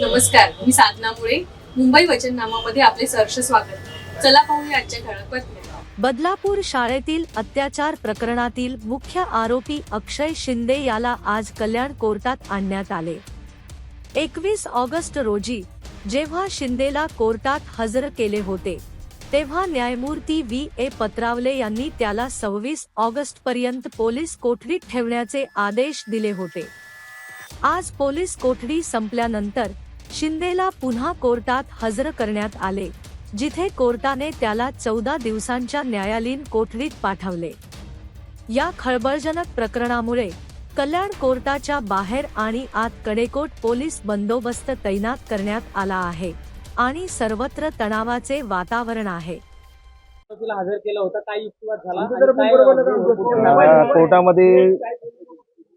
नमस्कार मी साधना मुळे. मुंबई वचननामामध्ये आपले सहर्ष स्वागत. चला पाहूया आजच्या ठळक बातम्या. बदलापूर शाळेतील अत्याचार प्रकरणातील मुख्य आरोपी अक्षय शिंदे याला आज कल्याण कोर्टात आणण्यात आले. एकवीस ऑगस्ट रोजी जेव्हा शिंदेला कोर्टात हजर केले होते तेव्हा न्यायमूर्ती व्ही. ए. पत्रावले यांनी त्याला सव्वीस ऑगस्ट पर्यंत पोलीस कोठडीत ठेवण्याचे आदेश दिले होते. आज पोलीस कोठडी संपल्यानंतर शिंदेला पुन्हा कोर्टात हजर करण्यात आले जिथे कोर्टाने त्याला चौदा दिवसांच्या न्यायालयीन कोठडीत पाठवले. या खळबळजनक प्रकरणामुळे कल्याण कोर्टाच्या बाहेर आणि आत कडेकोट पोलीस बंदोबस्त तैनात करण्यात आला आहे आणि सर्वत्र तणावाचे वातावरण आहे. हजर केलं होतं काय युक्तिवाद झाला. कोर्टामध्ये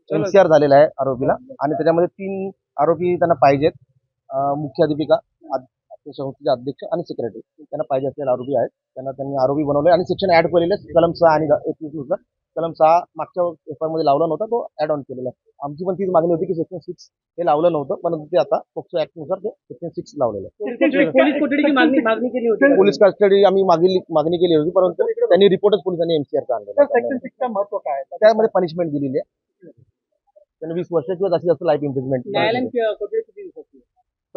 एनसीआर झालेला आहे आरोपीला. आणि त्याच्यामध्ये तीन आरोपी त्यांना पाहिजेत. मुख्याध्यापिका संस्थेचे अध्यक्ष आणि सेक्रेटरी त्यांना पाहिजे असलेले आरोपी आहेत. त्यांना त्यांनी आरोपी बनवले आणि सेक्शन ऍड केलेले. कलम सहा आणि एकवीसनुसार. कलम सहा मागच्या पेपरमध्ये लावला नव्हता तो ऍड ऑन केलेला आहे. आमची पण तीच मागणी होती की सेक्शन सिक्स हे लावलं नव्हतं परंतु ते आता पोक्सो ऍक्टनुसार ते सेक्शन सिक्स लावलेलं आहे. पोलीस कस्टडी आम्ही मागील मागणी केली होती परंतु त्यांनी रिपोर्टच पोलिसांनी एमसीआरचा आणलेला आहे. महत्त्व काय त्यामध्ये पनिशमेंट दिलेली आहे. त्यांना वीस वर्षाची जास्तीत जास्त लाईफ इम्प्रिजमेंट